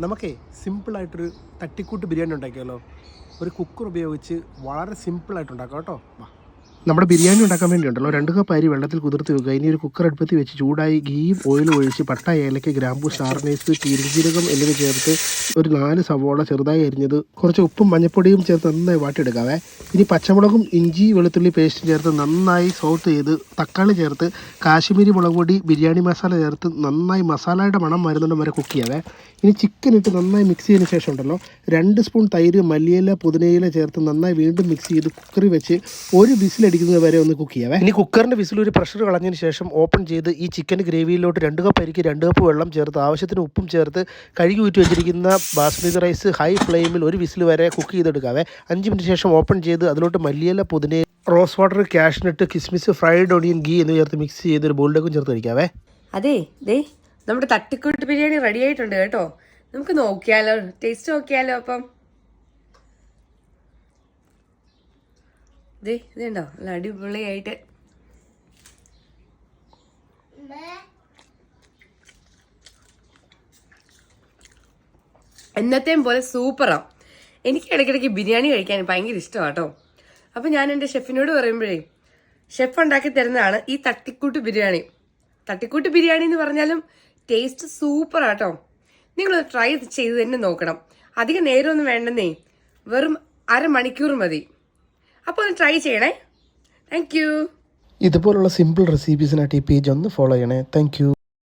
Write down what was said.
നമുക്കേ സിമ്പിളായിട്ടൊരു തട്ടിക്കൂട്ട് ബിരിയാണി ഉണ്ടാക്കിയാലോ? ഒരു കുക്കർ ഉപയോഗിച്ച് വളരെ സിമ്പിളായിട്ട് ഉണ്ടാക്കാം കേട്ടോ. വാ. നമ്മുടെ ബിരിയാണി ഉണ്ടാക്കാൻ വേണ്ടിയുണ്ടല്ലോ. രണ്ട് കപ്പ് അരി വെള്ളത്തിൽ കുതിർത്ത് വെക്കുക. ഇനി ഒരു കുക്കർ അടുപ്പത്ത് വെച്ച് ചൂടായി ഗീയും ഓയിലും ഒഴിച്ച് പട്ട ഏലക്ക ഗ്രാമ്പു സ്റ്റാർനൈസ് തിരുജീരകം എന്നിവ ചേർത്ത് ഒരു നാല് സവോള ചെറുതായി അരിഞ്ഞത് കുറച്ച് ഉപ്പും മഞ്ഞപ്പൊടിയും ചേർത്ത് നന്നായി വാട്ടിയെടുക്കാവേ. ഇനി പച്ചമുളകും ഇഞ്ചി വെളുത്തുള്ളി പേസ്റ്റ് ചേർത്ത് നന്നായി സോട്ട് ചെയ്ത് തക്കാളി ചേർത്ത് കാശ്മീരി മുളക് പൊടി ബിരിയാണി മസാല ചേർത്ത് നന്നായി മസാലയുടെ മണം വരുന്നുണ്ട് വരെ കുക്ക് ചെയ്യാവേ. ഇനി ചിക്കൻ ഇട്ട് നന്നായി മിക്സ് ചെയ്തതിന് ശേഷം ഉണ്ടല്ലോ രണ്ട് സ്പൂൺ തൈര് മല്ലിയില പുതിനയില ചേർത്ത് നന്നായി വീണ്ടും മിക്സ് ചെയ്ത് കുക്കറി വെച്ച് ഒരു വിസിലടിക്കുന്നത് വരെ ഒന്ന് കുക്ക് ചെയ്യാവേ. ഇനി കുക്കറിന്റെ വിസിൽ ഒരു പ്രഷർ കളഞ്ഞതിന് ശേഷം ഓപ്പൺ ചെയ്ത് ഈ ചിക്കൻ ഗ്രേവിയിലോട്ട് രണ്ട് കപ്പ് അരിക്ക് രണ്ട് കപ്പ് വെള്ളം ചേർത്ത് ആവശ്യത്തിന് ഉപ്പും ചേർത്ത് കഴുകി ഊറ്റി വെച്ചിരിക്കുന്ന ബാസ്മതി റൈസ് ഹൈ ഫ്ലെയിമിൽ ഒരു വിസിൽ വരെ കുക്ക് ചെയ്തെടുക്കാവേ. അഞ്ച് മിനിറ്റ് ശേഷം ഓപ്പൺ ചെയ്ത് അതിലോട്ട് മല്ലിയല പുതിന റോസ് വാട്ടർ കാഷ്നട്ട് കിസ്മിസ് ഫ്രൈഡ് ഓണിയൻ ഗീ എന്നിവ ചേർത്ത് മിക്സ് ചെയ്ത് ഒരു ബോളിലേക്കും ചേർത്ത് കഴിക്കാവേ അതെ ദേ നമ്മുടെ തട്ടിക്കൂട്ട് ബിരിയാണി റെഡി ആയിട്ടുണ്ട് കേട്ടോ. നമുക്ക് നോക്കിയാലോ ടേസ്റ്റ് നോക്കിയാലോ അപ്പം? ദേ ഇതുണ്ടോ? നല്ല അടിപൊളിയായിട്ട്. എന്നത്തെയും പോലെ സൂപ്പറാ. എനിക്ക് ഇടയ്ക്കിടയ്ക്ക് ബിരിയാണി കഴിക്കാൻ ഭയങ്കര ഇഷ്ടമാണ് കേട്ടോ അപ്പം ഞാൻ എന്റെ ഷെഫിനോട് പറയുമ്പോഴേ ഷെഫ് ഉണ്ടാക്കി തരുന്നതാണ് ഈ തട്ടിക്കൂട്ട് ബിരിയാണി. തട്ടിക്കൂട്ട് ബിരിയാണി എന്ന് പറഞ്ഞാലും ടേസ്റ്റ് സൂപ്പറാണ് ആട്ടോ നിങ്ങൾ ട്രൈ ചെയ്ത് തന്നെ നോക്കണം. അധികം നേരമൊന്നും വേണ്ടെന്നേ. വെറും അരമണിക്കൂർ മതി. അപ്പോൾ ഒന്ന് ട്രൈ ചെയ്യണേ. താങ്ക് ഇതുപോലുള്ള സിമ്പിൾ റെസിപ്പീസിനായിട്ട് ഈ പേജ് ഒന്ന് ഫോളോ ചെയ്യണേ. താങ്ക്